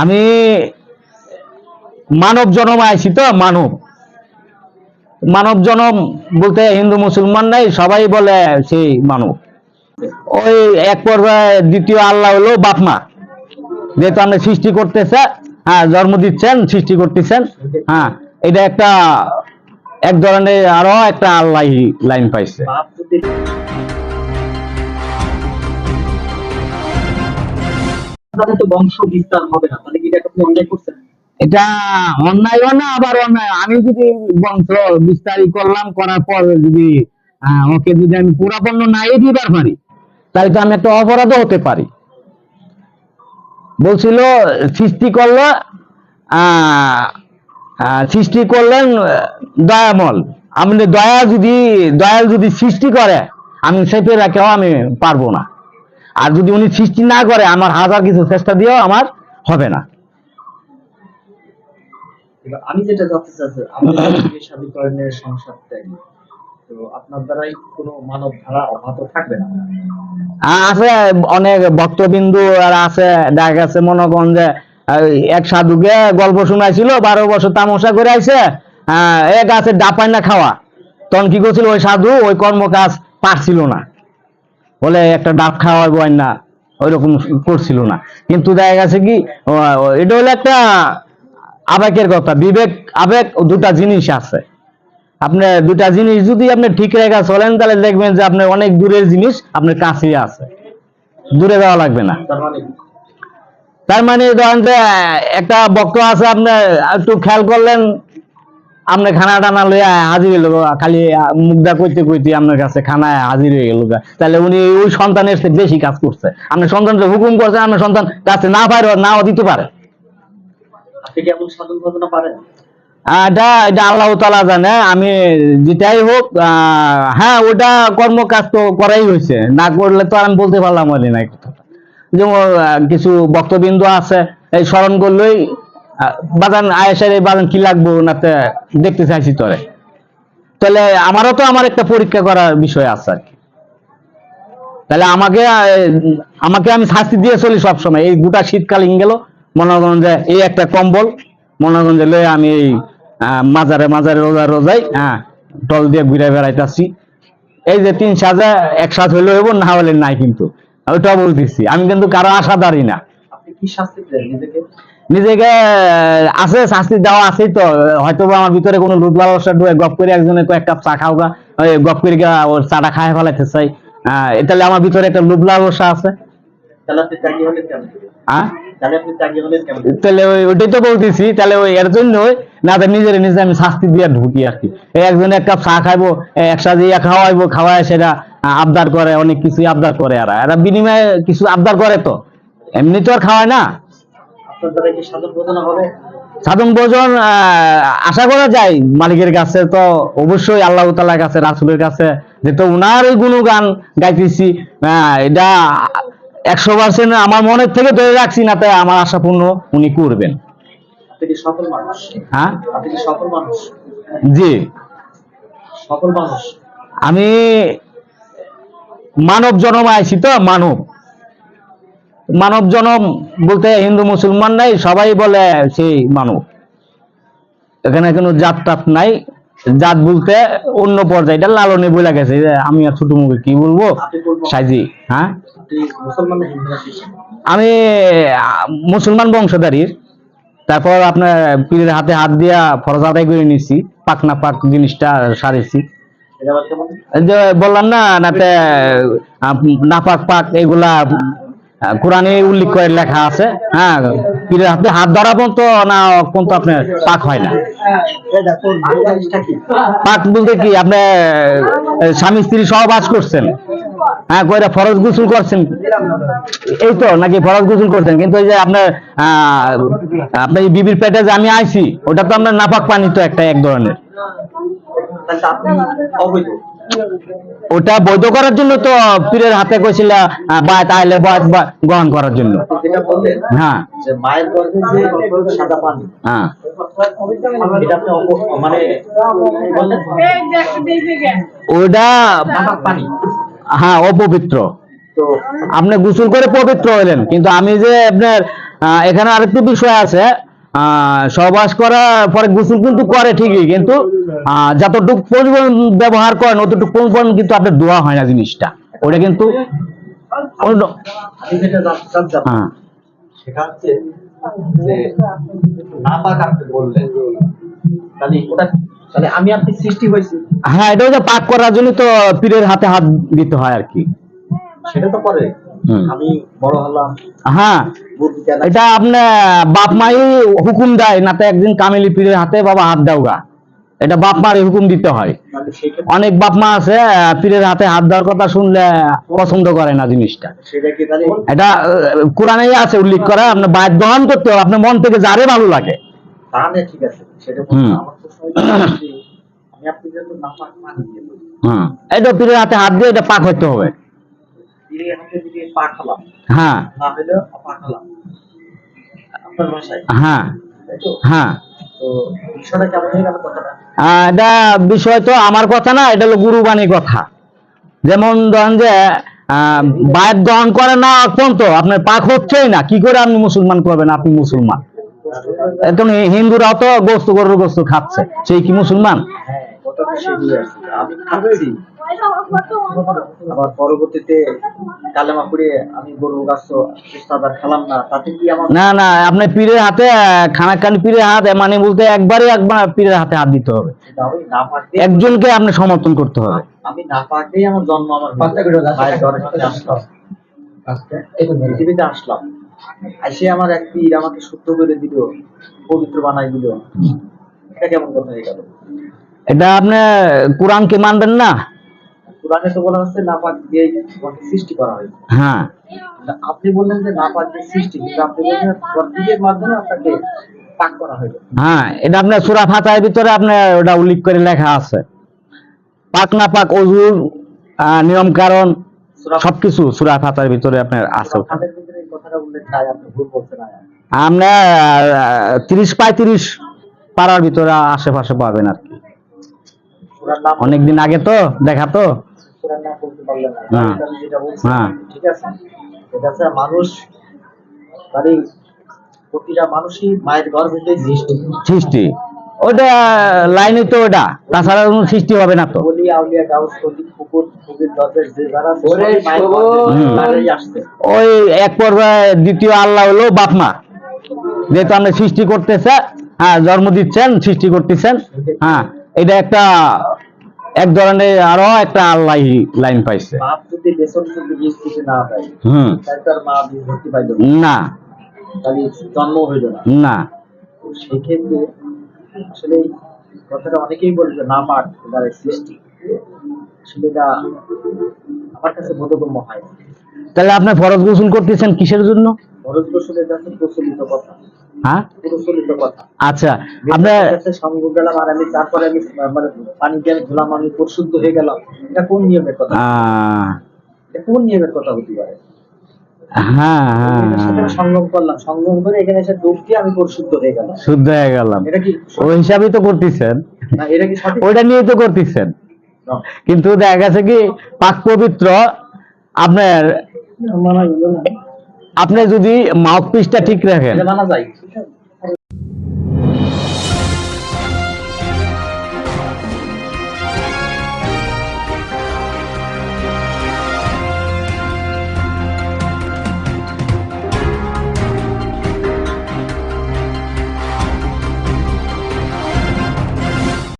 আমি মানব জনম আইছি তো মানব মানব জনম বলতে হিন্দু, মুসলমান নাই, সবাই বলে সেই মানব ওই এক পর্যায়ে দ্বিতীয় আল্লাহ হলো বাপ মা। যেহেতু আপনি সৃষ্টি করতেছে হ্যাঁ জন্ম দিচ্ছেন, সৃষ্টি করতেছেন হ্যাঁ এটা একটা এক ধরনের আরও একটা আল্লাহ লাইন পাইছে। তাহলে তো বংশ বিস্তার হবে না। তাহলে কি এটা আপনি অন্যায় করছেন? এটা অন্যায়ও না, আবার অন্যায়। আমি যদি বংশ বিস্তারি করলাম, করার পর যদি ওকে যদি আমি পুরাপন্ন নাই দিবার পারি, তাহলে তো আমি একটা অপরাধও হতে পারি। বলছিল, সৃষ্টি করল সৃষ্টি করলেন দয়ামল। আপনি দয়া যদি, দয়াল যদি সৃষ্টি করে, আমি সেপে রাখেও আমি পারব না। আর যদি উনি সৃষ্টি না করে আমার হাজার কিছু চেষ্টা দিয়েও আমার হবে না। আমি যেটা জানতে চাচ্ছি সংসার ত্যাগ তো আপনার দ্বারাই কোনো মানব ধারা অব্যাহত থাকবে না? আছে অনেক ভক্তবিন্দু আর আছে দেখা গেছে মনে করেন যে এক সাধুকে গল্প শোনাইছিল বারো বছর তামসা করে আইছে এক আছে ডাপাই না খাওয়া। তখন কি করছিল ওই সাধু ওই কর্ম কাজ পারছিল না। বলে একটা ডাব খাওয়াবো না ওইরকম করছিল না। কিন্তু দেখা গেছে কি এটা হলো একটা আবেগের কথা বিবেক আবেগ দুটা জিনিস আছে। আপনি দুটা জিনিস যদি আপনি ঠিক রেখা চলেন তাহলে দেখবেন যে আপনার অনেক দূরের জিনিস আপনার কাছে আছে। দূরে যাওয়া লাগবে না। তার মানে তার মানে ধরেন যে একটা বক্ত আছে আপনি একটু খেয়াল করলেন আপনি খানা টানা লইয়া হাজির হইল খালি মুগ্ধা কইতে কইতে আপনার কাছে খানায় হাজির হয়ে গেল তাহলে উনি ওই সন্তানের বেশি কাজ করছে। আপনার সন্তানকে হুকুম করছে আপনার সন্তান কাছে না পারে নাও দিতে পারে। এটা এটা আল্লাহ তালা জানে আমি যেটাই হোক আহ, হ্যাঁ ওটা কর্মকাজ তো করাই হয়েছে না করলে তো আমি বলতে পারলাম হলে না এই কথাটা। যেমন কিছু বক্তবিন্দু আছে এই স্মরণ করলেই বাজান আয়েসের এই বাজান কি লাগবো না দেখতে চাইছি তোরে। তাহলে আমারও তো আমার একটা পরীক্ষা করার বিষয় আছে আর কি। তাহলে আমাকে আমাকে আমি শাস্তি দিয়ে চলি সবসময়। এই গোটা শীতকালীন গেল, মনে যে এই একটা কম্বল, মনে যে লয়ে আমি এই মাজারে মাজারে রোজা, রোজাই হ্যাঁ টল দিয়ে ঘুরে বেড়াইতেছি। এই যে তিন সাজা একসাথে হইলে হইব, না হলে নাই কিন্তু। ওইটা বলতেছি, আমি কিন্তু কারও আশাদারি না। কি শাস্তি নিজেকে? নিজেকে আছে শাস্তি দেওয়া আছেই তো। হয়তো আমার ভিতরে কোনো লুট লালসা ঢুকে গপ করে একজনে কয়েক কাপ চা খাও গা গপ করে ওর চাটা খায় ফেলাইতে চাই তাহলে আমার ভিতরে একটা লুট লালসা আছে। তাহলে হ্যাঁ? ওইটাই তো বলতেছি তাহলে ওই এর জন্য না তো নিজের নিজে আমি শাস্তি দিয়ে ঢুকি আর কি। একজন এক কাপ চা খাইবো একসাথে ইয়া খাওয়াইবো খাওয়ায় সেটা আবদার করে অনেক কিছুই আবদার করে আর এরা বিনিময়ে কিছু আবদার করে তো। এমনি তো আর খাওয়ায় না। সাধন ভোজন আশা করা যায়। মালিকের কাছে তো অবশ্যই আল্লাহ তালার কাছে রাসুলের কাছে যেহেতু উনার ওই গুণগান গাইতেছি। এটা একশো পার্সেন্ট আমার মনের থেকে ধরে রাখছি না তাই আমার আশা পূর্ণ উনি করবেন। সফল মানুষ? হ্যাঁ? সফল মানুষ? জি। সফল মানুষ। আমি মানব জনম আইছি তো মানব। মানব জনম বলতে হিন্দু মুসলমান নাই সবাই বলে সেই মানব। এখানে কোনো জাত টাত নাই। জাত বলতে অন্য পর্যায়ে এটা লালনে বলে গেছে যে আমি আর ছোট মুখে কি বলব? সাইজি হ্যাঁ? না না? আমি মুসলমান বংশধারীর। তারপর আপনার পীরের হাতে হাত দিয়া ফরজ আদায় করে নিছি পাক না পাক জিনিসটা সারিছি। বললাম না নাতে নাপাক পাক এগুলা কোরআনে উল্লেখ করে লেখা আছে। হ্যাঁ পীরের হাতে হাত ধরা পর্যন্ত না পর্যন্ত আপনার পাক হয় না। পাক বলতে কি, আপনি স্বামী স্ত্রী সহ বাস করছেন। হ্যাঁ কয়টা ফরজ গোসল করছেন। এই তো, নাকি ফরজ গোসল করছেন। কিন্তু ওই যে আপনার আপনার এই বিবির পেটে যে আমি আইছি, ওটা তো আপনার নাপাক পানি তো একটা, এক ধরনের। ওটা বৈধ করার জন্য তো পীরের হাতে কইছিল বায় তাহলে বয়স গ্রহণ করার জন্য। হ্যাঁ। হ্যাঁ। মানে ওটা হ্যাঁ অপবিত্র। আপনি গোসল করে পবিত্র হলেন কিন্তু আমি যে আপনার এখানে আরেকটি বিষয় আছে সহবাস করার পরে গোসল কিন্তু করে ঠিকই, কিন্তু যতটুকু পরিমাণ ব্যবহার করেন, অতটুকু পরিমাণ কিন্তু আপনার দোয়া হয় না জিনিসটা। ওটা কিন্তু হ্যাঁ। হ্যাঁ এটা পাক করার জন্য তো পীরের হাতে হাত দিতে হয় আর কি। সেটা তো পরে। আমি বড় হলাম। হ্যাঁ এটা আপনার বাপ মাই হুকুম দেয় না তো একদিন কামেলি পীরের হাতে বাবা হাত দাও গা। এটা বাপ মার হুকুম দিতে হয়। অনেক বাপ মা আছে পীরের হাতে হাত দেওয়ার কথা শুনলে পছন্দ করে না জিনিসটা। এটা আহ, কোরআনেই আছে উল্লেখ করা আপনার বাদ দহন করতে হবে আপনার মন থেকে যারে ভালো লাগে। ঠিক আছে। সেটা এটা পীরের হাতে হাত দিয়ে এটা পাক হতে হবে। হাতে দিয়ে পা খালাম হ্যাঁ। না হলেও পা আপনার ভাষায় হ্যাঁ। হ্যাঁ। এটা বিষয় তো আমার কথা না এটা হলো গুরুবাণী কথা। যেমন ধরেন যে আহ, বায়াত গ্রহণ করে না পর্যন্ত আপনার পাক হচ্ছেই না কি করে আপনি মুসলমান করবেন আপনি মুসলমান? এখন হিন্দুরা তো গোস্ত গরুর গোস্ত খাচ্ছে সেই কি মুসলমান? হ্যাঁ আমি খাচ্ছি। আবার পরবর্তীতে কালেমা পড়ে আমি গরু গাছ খেলাম না। তাতে কি আমার না না আপনার পীরের হাতে আহ, খানা খান পীরের হাত মানে বলতে একবারে একবার পীরের হাতে হাত দিতে হবে। একজনকে আপনি সমর্থন করতে হবে। আমি না পারতেই আমার জন্ম আমার মায়ের ঘরে পৃথিবীতে আসলাম। এসে আমার এক পীর আমাকে শুদ্ধ করে দিল পবিত্র বানাই দিল। এটা কেমন কথা হয়ে গেল? এটা আপনি কোরআনকে মানবেন না? কোরআনে তো বলা হচ্ছে না পাক দিয়ে তোমাকে সৃষ্টি করা হয়েছে। হ্যাঁ। আপনি বললেন যে না পাক দিয়ে সৃষ্টি কিন্তু আপনি বললেন মাধ্যমে আপনাকে পাক করা হইল হ্যাঁ এটা আপনার সুরা ফাতার ভিতরে আপনার ওটা উল্লেখ করে লেখা আছে। পাক না পাক অজুর নিয়ম কারণ সবকিছু সুরা ফাতার ভিতরে আপনার আছে। সূরা ফাতের ভিতরে এই কথাটা উল্লেখ নাই আপনি ভুল বলছেন আমরা তিরিশ পঁয়ত্রিশ পাড়ার ভিতরে আশেপাশে পাবেন আর কি। অনেকদিন আগে তো দেখা তো? সূরার নাম পারলেন না। আমি যেটা বলছি। ঠিক আছে? এটা হচ্ছে মানুষ মানে প্রতিটা মানুষই মায়ের গর্ভেতে সৃষ্টি। সৃষ্টি। ওটা লাইনে তো ওটা তাছাড়া কোনো সৃষ্টি হবে না তো। বলি আউলিয়া গাউস কবি কুকুর কবির দরবেশ যে যারা ওই এক পর্যায়ে দ্বিতীয় আল্লাহ হলো বাপ মা। যেহেতু আপনি সৃষ্টি করতেছে হ্যাঁ জন্ম দিচ্ছেন সৃষ্টি করতেছেন হ্যাঁ এটা একটা এক ধরনের আরও একটা আল্লাহ লাইন পাইছে। না না। সেক্ষেত্রে আসলে কথাটা অনেকেই বলে যে না পাঠ দ্বারা সৃষ্টি। আমার কাছে বোধগম্য হয় তাহলে আপনি ফরজ গোসল করতেছেন কিসের জন্য? ভরত গোসলের কাছে প্রচলিত কথা। হ্যাঁ? আচ্ছা আপনার কাছে সঙ্গ গেলাম আর আমি তারপরে আমি মানে পানি দিয়ে আমি ধুলাম আমি পরিশুদ্ধ হয়ে গেলাম। এটা কোন নিয়মের কথা? এটা কোন নিয়মের কথা হতে পারে? হ্যাঁ হ্যাঁ সঙ্গম করলাম। সঙ্গম করে এখানে এসে ডুব দিয়ে আমি পরিশুদ্ধ হয়ে গেলাম। শুদ্ধ হয়ে গেলাম। এটা কি ওই হিসাবেই তো করতেছেন। না এটা কি সঠিক? ওইটা নিয়ে তো করতেছেন। কিন্তু দেখা গেছে কি পাক পবিত্র আপনার আপনি যদি মাউথ পিসটা ঠিক রাখেন। মানা যায়।